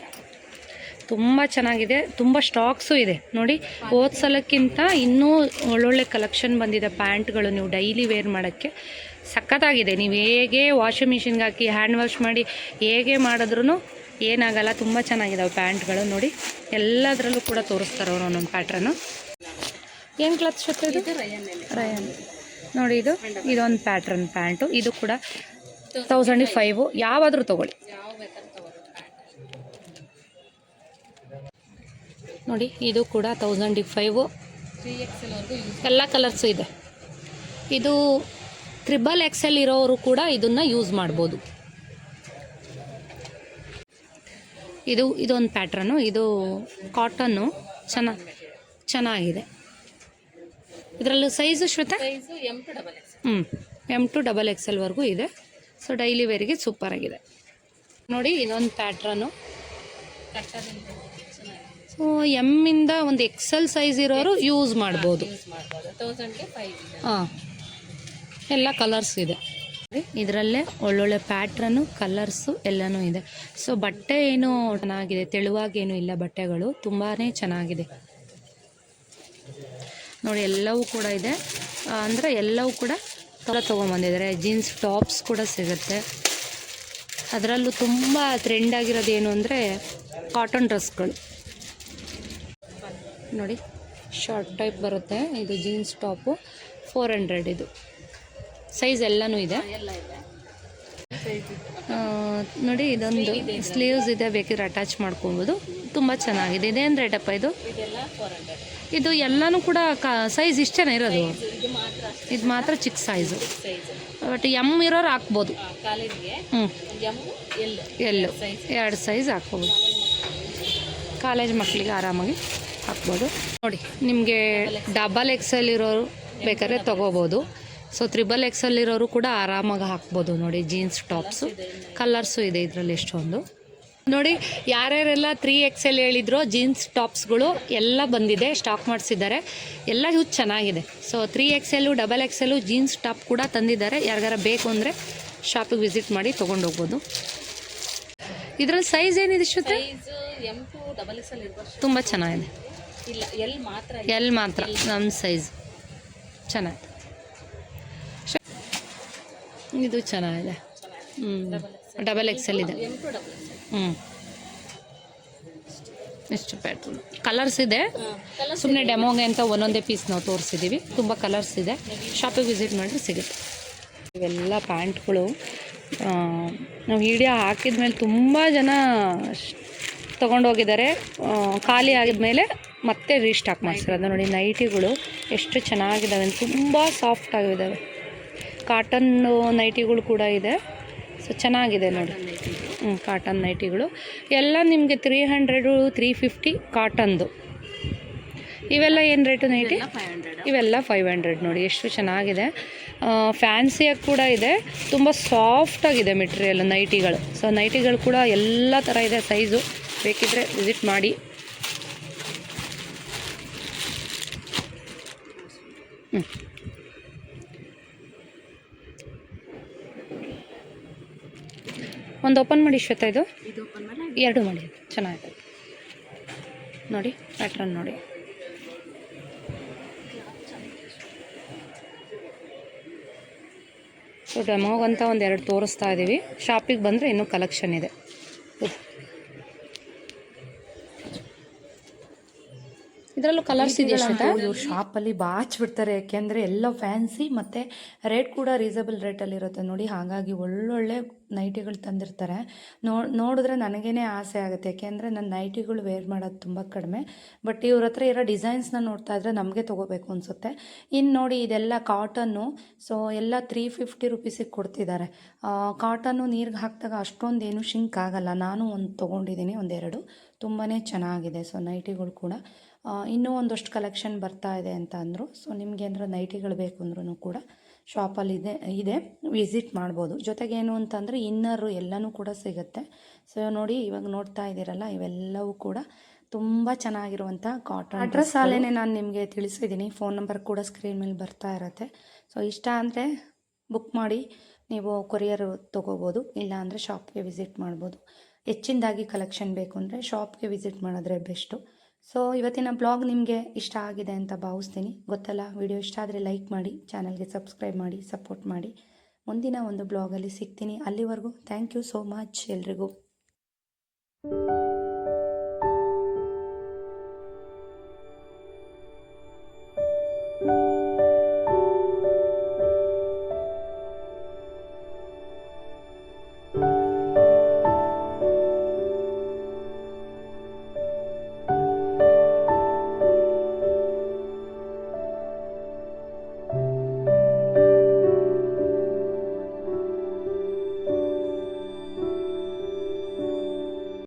ತುಂಬ ಚೆನ್ನಾಗಿದೆ, ತುಂಬ ಸ್ಟಾಕ್ಸು ಇದೆ. ನೋಡಿ ಹೋದ ಸಲಕ್ಕಿಂತ ಇನ್ನೂ ಒಳ್ಳೊಳ್ಳೆ ಕಲೆಕ್ಷನ್ ಬಂದಿದೆ ಪ್ಯಾಂಟ್ಗಳು ನೀವು ಡೈಲಿ ವೇರ್ ಮಾಡೋಕ್ಕೆ. ಸಖತ್ತಾಗಿದೆ, ನೀವು ಹೇಗೆ ವಾಷಿಂಗ್ ಮಿಷಿನ್ಗೆ ಹಾಕಿ ಹ್ಯಾಂಡ್ ವಾಶ್ ಮಾಡಿ, ಹೇಗೆ ಮಾಡಿದ್ರೂ ಏನಾಗಲ್ಲ, ತುಂಬ ಚೆನ್ನಾಗಿದ್ದಾವೆ ಪ್ಯಾಂಟ್ಗಳು ನೋಡಿ, ಎಲ್ಲದರಲ್ಲೂ ಕೂಡ ತೋರಿಸ್ತಾರೆ ಅವರು ಒಂದೊಂದು ಪ್ಯಾಟ್ರನ್ನು ಏನು ಕ್ಲಾತ್ ಶರ್ಟ್ ಇದು? ರಯಾನ್ ನೋಡಿ ಇದು ಇದೊಂದು ಪ್ಯಾಟ್ರನ್ ಪ್ಯಾಂಟು ಇದು ಕೂಡ ತೌಸಂಡ್ ಫೈವು ಯಾವಾದರೂ ತೊಗೊಳ್ಳಿ. ನೋಡಿ ಇದು ಕೂಡ ತೌಸಂಡ್ ಫೈವು ಎಲ್ಲ ಕಲರ್ಸು ಇದೆ. ಇದು ತ್ರಿಬಲ್ ಎಕ್ಸೆಲ್ ಇರೋರು ಕೂಡ ಇದನ್ನು ಯೂಸ್ ಮಾಡ್ಬೋದು. ಇದು ಇದೊಂದು ಪ್ಯಾಟ್ರನ್ನು ಇದು ಕಾಟನ್ನು ಚೆನ್ನ ಚೆನ್ನಾಗಿದೆ. ಇದರಲ್ಲೂ ಸೈಜು ಶ್ವೇತ? ಹ್ಞೂ ಎಂ ಟು ಡಬಲ್ ಎಕ್ಸ್ ಎಲ್ವರೆಗೂ ಇದೆ. ಸೊ ಡೈಲಿ ವೇರಿಗೆ ಸೂಪರ್ ಆಗಿದೆ. ನೋಡಿ ಇನ್ನೊಂದು ಪ್ಯಾಟ್ರನು ಸೊ ಎಮ್ಮಿಂದ ಒಂದು ಎಕ್ಸೆಲ್ ಸೈಜ್ ಇರೋರು ಯೂಸ್ ಮಾಡ್ಬೋದು. ಹಾಂ ಎಲ್ಲ ಕಲರ್ಸ್ ಇದೆ. ಇದರಲ್ಲೇ ಒಳ್ಳೊಳ್ಳೆ ಪ್ಯಾಟ್ರನು ಕಲರ್ಸು ಎಲ್ಲನೂ ಇದೆ. ಸೊ ಬಟ್ಟೆ ಏನು ಚೆನ್ನಾಗಿದೆ ತೆಳುವಾಗೇನು ಇಲ್ಲ ಬಟ್ಟೆಗಳು ತುಂಬಾ ಚೆನ್ನಾಗಿದೆ. ನೋಡಿ, ಎಲ್ಲವೂ ಕೂಡ ಇದೆ. ಅಂದರೆ ಎಲ್ಲವೂ ಕೂಡ ಥರ ತೊಗೊಂಬಂದಿದ್ದಾರೆ. ಜೀನ್ಸ್, ಟಾಪ್ಸ್ ಕೂಡ ಸಿಗುತ್ತೆ. ಅದರಲ್ಲೂ ತುಂಬ ಟ್ರೆಂಡ್ ಆಗಿರೋದು ಏನು ಅಂದರೆ ಕಾಟನ್ ಡ್ರೆಸ್ಗಳು ನೋಡಿ ಶಾರ್ಟ್ ಟೈಪ್ ಬರುತ್ತೆ. ಇದು ಜೀನ್ಸ್ ಟಾಪು. ಫೋರ್ ಹಂಡ್ರೆಡ್ ಇದು. ಸೈಜ್ ಎಲ್ಲನೂ ಇದೆ. ನೋಡಿ, ಇದೊಂದು ಸ್ಲೀವ್ಸ್ ಇದೆ. ಬೇಕಿದ್ರೆ ಅಟ್ಯಾಚ್ ಮಾಡ್ಕೊಬೋದು. ತುಂಬ ಚೆನ್ನಾಗಿದೆ. ಇದೇನು ರೇಟಪ್ಪ ಇದು? ಇದು ಎಲ್ಲನೂ ಕೂಡ ಕ ಸೈಜ್ ಇಷ್ಟೇನೆ ಇರೋದು? ಇದು ಮಾತ್ರ ಚಿಕ್ಕ ಸೈಜು ಬಟ್ ಎಂ ಇರೋರು ಹಾಕ್ಬೋದು. ಹ್ಞೂ ಎಲ್ ಎಲ್ಲು ಎರಡು ಸೈಜ್ ಹಾಕ್ಬೋದು. ಕಾಲೇಜ್ ಮಕ್ಕಳಿಗೆ ಆರಾಮಾಗಿ ಹಾಕ್ಬೋದು. ನೋಡಿ, ನಿಮಗೆ ಡಬಲ್ ಎಕ್ಸೆಲ್ ಇರೋರು ಬೇಕಾದ್ರೆ ತೊಗೋಬೋದು. ಸೊ ತ್ರಿಬಲ್ ಎಕ್ಸೆಲ್ ಇರೋರು ಕೂಡ ಆರಾಮಾಗಿ ಹಾಕ್ಬೋದು. ನೋಡಿ ಜೀನ್ಸ್ ಟಾಪ್ಸು ಕಲರ್ಸು ಇದೆ ಇದರಲ್ಲಿ ಎಷ್ಟೊಂದು. ನೋಡಿ ಯಾರ್ಯಾರೆಲ್ಲ ತ್ರೀ ಎಕ್ಸೆಲ್ ಹೇಳಿದ್ರು ಜೀನ್ಸ್ ಟಾಪ್ಸ್ಗಳು ಎಲ್ಲ ಬಂದಿದೆ ಸ್ಟಾಕ್ ಮಾಡಿಸಿದ್ದಾರೆ. ಎಲ್ಲ ಯೂಸ್ ಚೆನ್ನಾಗಿದೆ. So three XL double XL jeans top ಕೂಡ ತಂದಿದ್ದಾರೆ. ಯಾರಿಗಾರ ಬೇಕು ಅಂದರೆ ಶಾಪಿಗೆ ವಿಸಿಟ್ ಮಾಡಿ ತೊಗೊಂಡೋಗ್ಬೋದು ಇದರಲ್ಲಿ ಸೈಜ್ ಏನಿದೆ ಶ್ರುತಿ? ಎಕ್ಸ್ ತುಂಬ ಚೆನ್ನಾಗಿದೆ. ಇಲ್ಲ ಎಲ್ ಮಾತ್ರ ಎಲ್ ಮಾತ್ರ ನಮ್ಮ ಸೈಜ್ ಚೆನ್ನಾಗಿದೆ. ಇದು ಚೆನ್ನಾಗಿದೆ. ಹ್ಞೂ ಡಬಲ್ ಎಕ್ಸೆಲ್ ಇದೆ. ಹ್ಞೂ ಎಷ್ಟು ಪ್ಯಾಟ್ರನ್ ಕಲರ್ಸ್ ಇದೆ. ಸುಮ್ಮನೆ ಡೆಮೋಗೆ ಅಂತ ಒಂದೊಂದೇ ಪೀಸ್ ನಾವು ತೋರಿಸಿದ್ದೀವಿ ತುಂಬ ಕಲರ್ಸ್ ಇದೆ. ಶಾಪಿಗೆ ವಿಸಿಟ್ ಮಾಡಿದ್ರೆ ಸಿಗುತ್ತೆ. ಇವೆಲ್ಲ ಪ್ಯಾಂಟ್ಗಳು. ನಾವು ವಿಡಿಯೋ ಹಾಕಿದ ಮೇಲೆ ತುಂಬ ಜನ ತೊಗೊಂಡೋಗಿದ್ದಾರೆ. ಖಾಲಿ ಆಗಿದ್ಮೇಲೆ ಮತ್ತೆ ರೀಸ್ಟಾಕ್ ಮಾಡಿಸಿರೋದು. ನೋಡಿ ನೈಟಿಗಳು ಎಷ್ಟು ಚೆನ್ನಾಗಿದ್ದಾವೆ. ತುಂಬ ಸಾಫ್ಟ್ ಆಗಿದ್ದಾವೆ. ಕಾಟನ್ ನೈಟಿಗಳು ಕೂಡ ಇದೆ. ಸೊ ಚೆನ್ನಾಗಿದೆ ನೋಡಿ. ಹ್ಞೂ ಕಾಟನ್ ನೈಟಿಗಳು ಎಲ್ಲ ನಿಮಗೆ ತ್ರೀ ಹಂಡ್ರೆಡು ತ್ರೀ ಫಿಫ್ಟಿ ಕಾಟನ್ದು ಇವೆಲ್ಲ ಏನು ರೇಟು ನೈಟಿ ಇವೆಲ್ಲ ಫೈವ್ ಹಂಡ್ರೆಡ್ ನೋಡಿ. ಎಷ್ಟು ಚೆನ್ನಾಗಿದೆ. ಫ್ಯಾನ್ಸಿಯಾಗಿ ಕೂಡ ಇದೆ. ತುಂಬ ಸಾಫ್ಟಾಗಿದೆ ಮೆಟೀರಿಯಲ್ ನೈಟಿಗಳು ಸೊ ನೈಟಿಗಳು ಕೂಡ ಎಲ್ಲ ಥರ ಇದೆ ಸೈಜು ಬೇಕಿದ್ದರೆ ವಿಸಿಟ್ ಮಾಡಿ. ಹ್ಞೂ ಒಂದು ಓಪನ್ ಮಾಡಿ ಶ್ವೇತ ಇದು? ಇದು ಓಪನ್ ಮಾಡಿ? ಎರಡು ಮಾಡಿ. ಚೆನ್ನಾಗಿದೆ. ನೋಡಿ ಪ್ಯಾಟ್ರನ್ ನೋಡಿ. ಸೊ ಡೆಮೋಗಂತ ಒಂದು ಎರಡು ತೋರಿಸ್ತಾ ಇದ್ದೀವಿ ಶಾಪಿಗೆ ಬಂದರೆ ಇನ್ನೂ ಕಲೆಕ್ಷನ್ ಇದೆ. ಇದರಲ್ಲೂ ಕಲರ್ಸ್ ಇದೆ ಇವ್ರು ಶಾಪಲ್ಲಿ ಬಾಚ್ಬಿಡ್ತಾರೆ. ಯಾಕೆಂದರೆ ಎಲ್ಲ ಫ್ಯಾನ್ಸಿ ಮತ್ತು ರೇಟ್ ಕೂಡ ರೀಸನಬಲ್ ರೇಟಲ್ಲಿರುತ್ತೆ ನೋಡಿ ಹಾಗಾಗಿ ಒಳ್ಳೊಳ್ಳೆ ನೈಟಿಗಳು ತಂದಿರ್ತಾರೆ. ನೋ ನೋಡಿದ್ರೆ ನನಗೇನೆ ಆಸೆ ಆಗುತ್ತೆ. ಯಾಕೆಂದರೆ ನನ್ನ ನೈಟಿಗಳು ವೇರ್ ಮಾಡೋದು ತುಂಬ ಕಡಿಮೆ. ಬಟ್ ಇವ್ರ ಹತ್ರ ಇರೋ ಡಿಸೈನ್ಸ್ನ ನೋಡ್ತಾ ಇದ್ರೆ ನಮಗೆ ತೊಗೋಬೇಕು ಅನಿಸುತ್ತೆ. ಇನ್ನು ನೋಡಿ ಇದೆಲ್ಲ ಕಾಟನ್ನು ಸೊ ಎಲ್ಲ ತ್ರೀ ಫಿಫ್ಟಿ ರುಪೀಸಿಗೆ ಕೊಡ್ತಿದ್ದಾರೆ. ಕಾಟನ್ನು ನೀರಿಗೆ ಹಾಕಿದಾಗ ಅಷ್ಟೊಂದು ಏನು ಶಿಂಕ್ ಆಗಲ್ಲ. ನಾನು ಒಂದು ತೊಗೊಂಡಿದ್ದೀನಿ ಒಂದೆರಡು. ತುಂಬಾ ಚೆನ್ನಾಗಿದೆ. ಸೊ ನೈಟಿಗಳು ಕೂಡ. ಇನ್ನೂ ಒಂದಷ್ಟು ಕಲೆಕ್ಷನ್ ಬರ್ತಾ ಇದೆ ಅಂತ ಅಂದರು. ಸೊ ನಿಮಗೆ ಏನಾದ್ರು ನೈಟಿಗಳು ಬೇಕು ಅಂದ್ರೂ ಕೂಡ ಶಾಪಲ್ಲಿ ಇದೆ ಇದೆ ವಿಸಿಟ್ ಮಾಡ್ಬೋದು. ಜೊತೆಗೆ ಏನು ಅಂತಂದರೆ ಇನ್ನರು ಎಲ್ಲನೂ ಕೂಡ ಸಿಗುತ್ತೆ. ಸೊ ನೋಡಿ ಇವಾಗ ನೋಡ್ತಾ ಇದ್ದೀರಲ್ಲ ಇವೆಲ್ಲವೂ ಕೂಡ ತುಂಬ ಚೆನ್ನಾಗಿರುವಂಥ ಕಾಟನ್ ಅಡ್ರೆಸ್ ಅಲ್ಲೇ ನಾನು ನಿಮಗೆ ತಿಳಿಸಿದ್ದೀನಿ. ಫೋನ್ ನಂಬರ್ ಕೂಡ ಸ್ಕ್ರೀನ್ ಮೇಲೆ ಬರ್ತಾ ಇರತ್ತೆ. ಸೊ ಇಷ್ಟ ಅಂದರೆ ಬುಕ್ ಮಾಡಿ ನೀವು ಕೊರಿಯರ್ ತೊಗೋಬೋದು. ಇಲ್ಲ ಅಂದರೆ ಶಾಪ್ಗೆ ವಿಸಿಟ್ ಮಾಡ್ಬೋದು. ಹೆಚ್ಚಿನದಾಗಿ ಕಲೆಕ್ಷನ್ ಬೇಕು ಅಂದರೆ ಶಾಪ್ಗೆ ವಿಸಿಟ್ ಮಾಡಿದ್ರೆ ಬೆಸ್ಟು. ಸೊ ಇವತ್ತಿನ ಬ್ಲಾಗ್ ನಿಮಗೆ ಇಷ್ಟ ಆಗಿದೆ ಅಂತ ಭಾವಿಸ್ತೀನಿ. ಗೊತ್ತಲ್ಲ ವಿಡಿಯೋ ಇಷ್ಟ ಆದರೆ ಲೈಕ್ ಮಾಡಿ ಚಾನಲ್ಗೆ ಸಬ್ಸ್ಕ್ರೈಬ್ ಮಾಡಿ ಸಪೋರ್ಟ್ ಮಾಡಿ. ಮುಂದಿನ ಒಂದು ಬ್ಲಾಗಲ್ಲಿ ಸಿಗ್ತೀನಿ. ಅಲ್ಲಿವರೆಗೂ ಥ್ಯಾಂಕ್ ಯು ಸೋ ಮಚ್ ಎಲ್ರಿಗೂ.